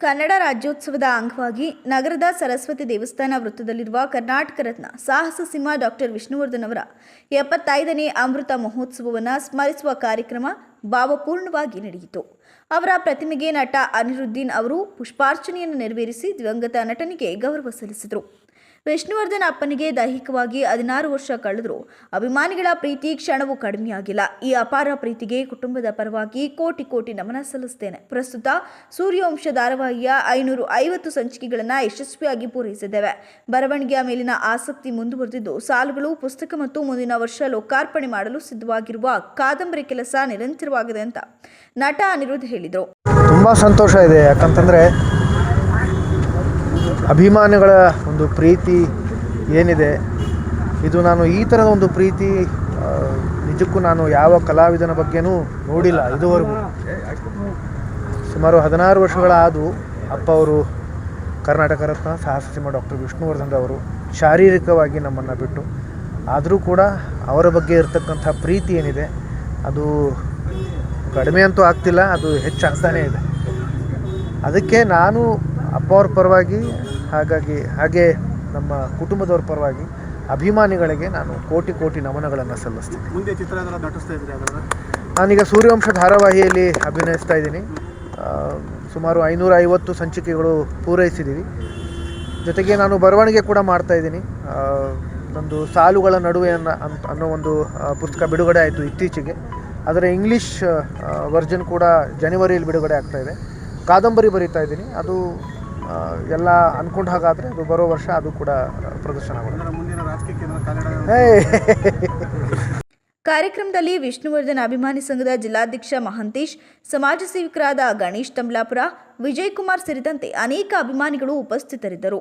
ಕನ್ನಡ ರಾಜ್ಯೋತ್ಸವದ ಅಂಗವಾಗಿ ನಗರದ ಸರಸ್ವತಿ ದೇವಸ್ಥಾನ ವೃತ್ತದಲ್ಲಿರುವ ಕರ್ನಾಟಕ ರತ್ನ ಸಾಹಸ ಸಿಂಹ ಡಾಕ್ಟರ್ ವಿಷ್ಣುವರ್ಧನ್ ಅವರ ಎಪ್ಪತ್ತೈದನೇ ಅಮೃತ ಮಹೋತ್ಸವವನ್ನು ಸ್ಮರಿಸುವ ಕಾರ್ಯಕ್ರಮ ಭಾವಪೂರ್ಣವಾಗಿ ನಡೆಯಿತು. ಅವರ ಪ್ರತಿಮೆಗೆ ನಟ ಅನಿರುದ್ದೀನ್ ಅವರು ಪುಷ್ಪಾರ್ಚನೆಯನ್ನು ನೆರವೇರಿಸಿ ದಿವಂಗತ ನಟನಿಗೆ ಗೌರವ ಸಲ್ಲಿಸಿದರು. ವಿಷ್ಣುವರ್ಧನ್ ಅಪ್ಪನಿಗೆ ದೈಹಿಕವಾಗಿ ಹದಿನಾರು ವರ್ಷ ಕಳೆದರೂ ಅಭಿಮಾನಿಗಳ ಪ್ರೀತಿ ಕ್ಷಣವು ಕಡಿಮೆಯಾಗಿಲ್ಲ. ಈ ಅಪಾರ ಪ್ರೀತಿಗೆ ಕುಟುಂಬದ ಪರವಾಗಿ ಕೋಟಿ ಕೋಟಿ ನಮನ ಸಲ್ಲಿಸುತ್ತೇನೆ. ಪ್ರಸ್ತುತ ಸೂರ್ಯವಂಶ ಧಾರಾವಾಹಿಯ ಐನೂರು ಐವತ್ತು ಸಂಚಿಕೆಗಳನ್ನು ಯಶಸ್ವಿಯಾಗಿ ಪೂರೈಸಿದ್ದೇವೆ. ಬರವಣಿಗೆಯ ಮೇಲಿನ ಆಸಕ್ತಿ ಮುಂದುವರೆದಿದ್ದು ಸಾಲುಗಳು, ಪುಸ್ತಕ ಮತ್ತು ಮುಂದಿನ ವರ್ಷ ಲೋಕಾರ್ಪಣೆ ಮಾಡಲು ಸಿದ್ಧವಾಗಿರುವ ಕಾದಂಬರಿ ಕೆಲಸ ನಿರಂತರವಾಗಿದೆ ಅಂತ ನಟ ಅನಿರುದ್ಧ್ ಹೇಳಿದರು. ತುಂಬ ಸಂತೋಷ ಇದೆ. ಯಾಕಂತಂದರೆ ಅಭಿಮಾನಿಗಳ ಒಂದು ಪ್ರೀತಿ ಏನಿದೆ, ಇದು ನಾನು ಈ ಥರದ ಒಂದು ಪ್ರೀತಿ ನಿಜಕ್ಕೂ ನಾನು ಯಾವ ಕಲಾವಿದನ ಬಗ್ಗೆನೂ ನೋಡಿಲ್ಲ ಇದುವರೆಗೂ. ಸುಮಾರು ಹದಿನಾರು ವರ್ಷಗಳಾದವು ಅಪ್ಪ ಅವರು ಕರ್ನಾಟಕ ರತ್ನ ಸಾಹಸ ಸಿಂಹ ಡಾಕ್ಟರ್ ವಿಷ್ಣುವರ್ಧನ್ ಅವರು ಶಾರೀರಿಕವಾಗಿ ನಮ್ಮನ್ನು ಬಿಟ್ಟು, ಆದರೂ ಕೂಡ ಅವರ ಬಗ್ಗೆ ಇರತಕ್ಕಂಥ ಪ್ರೀತಿ ಏನಿದೆ, ಅದು ಕಡಿಮೆ ಅಂತೂ ಆಗ್ತಿಲ್ಲ, ಅದು ಹೆಚ್ಚಾಗ್ತಾನೇ ಇದೆ. ಅದಕ್ಕೆ ನಾನು ಅಪ್ಪ ಅವ್ರ ಪರವಾಗಿ ಹಾಗಾಗಿ ಹಾಗೆ ನಮ್ಮ ಕುಟುಂಬದವ್ರ ಪರವಾಗಿ ಅಭಿಮಾನಿಗಳಿಗೆ ನಾನು ಕೋಟಿ ಕೋಟಿ ನಮನಗಳನ್ನು ಸಲ್ಲಿಸ್ತೀನಿ. ಮುಂದೆ ನಟಿಸ್ತಾ ಹಾಗಾದ್ರೆ ನಾನೀಗ ಸೂರ್ಯವಂಶ ಧಾರಾವಾಹಿಯಲ್ಲಿ ಅಭಿನಯಿಸ್ತಾ ಇದ್ದೀನಿ. ಸುಮಾರು ಐನೂರ ಐವತ್ತು ಸಂಚಿಕೆಗಳು ಪೂರೈಸಿದ್ದೀವಿ. ಜೊತೆಗೆ ನಾನು ಬರವಣಿಗೆ ಕೂಡ ಮಾಡ್ತಾ ಇದ್ದೀನಿ. ನಂದು ಸಾಲುಗಳ ನಡುವೆ ಅನ್ನ ಅನ್ನೋ ಒಂದು ಪುಸ್ತಕ ಬಿಡುಗಡೆ ಆಯಿತು ಇತ್ತೀಚೆಗೆ. ಅದರ ಇಂಗ್ಲೀಷ್ ವರ್ಜನ್ ಕೂಡ ಜನವರಿಯಲ್ಲಿ ಬಿಡುಗಡೆ ಆಗ್ತಾ ಇದೆ. ಕಾದಂಬರಿ ಬರಿತಾ ಇದ್ದೀನಿ. ಅದು ಎಲ್ಲ ಅಂದ್ಕೊಂಡ ಹಾಗಾದರೆ ಅದು ಬರೋ ವರ್ಷ ಅದು ಕೂಡ ಪ್ರದರ್ಶನ ಆಗುತ್ತೆ ಕಾರ್ಯಕ್ರಮದಲ್ಲಿ ವಿಷ್ಣುವರ್ಧನ್ ಅಭಿಮಾನಿ ಸಂಘದ ಜಿಲ್ಲಾಧ್ಯಕ್ಷ ಮಹಂತೇಶ್ ಸಮಾಜ ಸೇವಕರಾದ ಗಣೇಶ್ ತಂಬ್ಲಾಪುರ ವಿಜಯ್ ಕುಮಾರ್ ಸೇರಿದಂತೆ ಅನೇಕ ಅಭಿಮಾನಿಗಳು ಉಪಸ್ಥಿತರಿದ್ದರು.